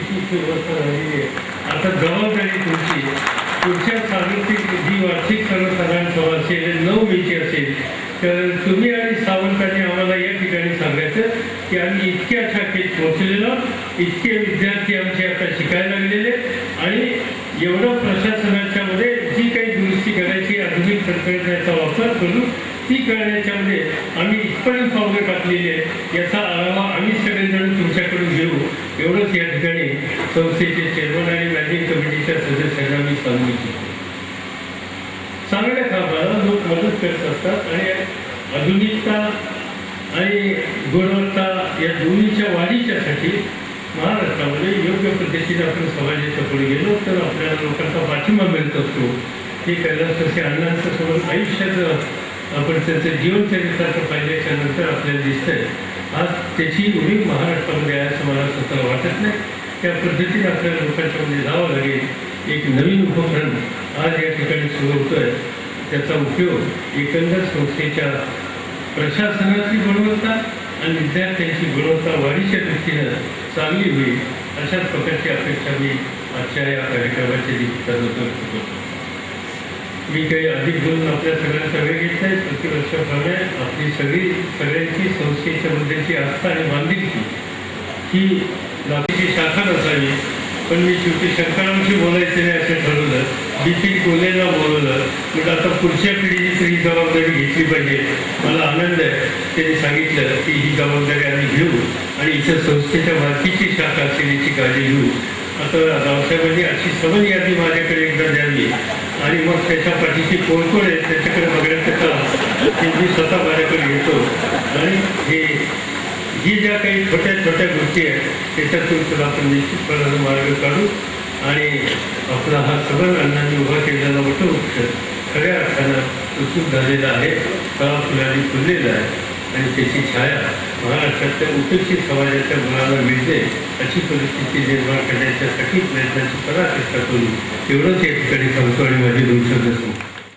किती व्यवस्था झालेली आहे आता जबाबदारी तुमची. पुढच्या सार्वत्रिक जी वार्षिक सर्वसाधारण सभा असेल नऊ मेची असेल तर तुम्ही आणि सावंतांनी आम्हाला या ठिकाणी सांगायचं की आम्ही इतक्या शाखेत पोहोचलेलो इतके विद्यार्थी आमचे आता शिकायला लागलेले आणि एवढं प्रशासनाच्या मध्ये जी काही दुरुस्ती करायची आधुनिक तंत्रज्ञानाचा वापर करून ती करण्याच्यामध्ये आम्ही इथपर्यंत पावलं टाकलेली आहे याचा आढावा आम्ही सगळेजण तुमच्याकडून घेऊ एवढंच या ठिकाणी संस्थेचे चेअरमन आणि मॅनेजिंग कमिटीच्या सदस्यांना मी सांगू इच्छितो. चांगल्या कामाला लोक मदत करत असतात आणि आधुनिकता आणि गुणवत्ता या दोन्हीच्या वाढीच्यासाठी महाराष्ट्रामध्ये योग्य पद्धतीने आपण समाजाच्या पुढे गेलो तर आपल्याला लोकांचा पाठिंबा मिळत असतो. हे कैलास तसे अण्णांचं सोबत आयुष्याचं आपण त्यांचं जीवनचरित्राचं पाहिल्याच्या नंतर आपल्याला दिसतंय. आज त्याची उणीव महाराष्ट्रामध्ये आहे असं मला स्वतः वाटत नाही. त्या पद्धतीने आपल्या लोकांच्या मध्ये जावं लागेल. एक नवीन उपक्रम आज या ठिकाणी सुरू होतोय. त्याचा उपयोग एकंदर संस्थेच्या प्रशासनाची गुणवत्ता आणि विद्यार्थ्यांची गुणवत्ता वाढीच्या दृष्टीनं चांगली होईल अशाच प्रकारची अपेक्षा मी आजच्या या कार्यक्रमाच्या निमित्तानं व्यक्त करतो. मी काही अधिक बोलून आपल्या सगळ्यांचा वेळ घेत नाही प्रतिवर्षाप्रमाणे आपली सगळी सगळ्यांची संस्थेच्या मुद्द्याची आस्था आणि बांधिलकी ही नातीची शाखा नसावी पण मी शेवटी शंकरांशी बोलायचं नाही असं ठरवलं. बिपिन कोलेला बोलवलं. म्हणजे आता पुढच्या पिढीची तरी ही जबाबदारी घेतली पाहिजे. मला आनंद आहे. त्यांनी सांगितलं की ही जबाबदारी आम्ही घेऊ आणि इथं संस्थेच्या बाकीची शाखा असेल काळजी घेऊ. आता रावसाहेबांनी अशी समज यादी माझ्याकडे एकदा द्यावी. आणि मग त्याच्या पाठीशी कोण कोण आहे त्याच्याकडे बघण्याचं ते मी स्वतः माझ्याकडे येतो. आणि हे ही ज्या काही छोट्या छोट्या गोष्टी आहेत त्याच्यातून सुद्धा आपण निश्चितपणानं मार्ग काढू आणि आपला हा सबल अण्णांनी उभा केलेला वटवृक्ष खऱ्या अर्थानं उत्सुक झालेला आहे तळा फुलांनी फुललेला आहे आणि त्याची छाया महाराष्ट्रातल्या उपेक्षित समाजाच्या मुलाला मिळते अशी परिस्थिती निर्माण करण्याच्यासाठी प्रयत्नाची पराकाष्ठा करू एवढंच या ठिकाणी सांगतो आणि माझे दोन शब्द सांगतो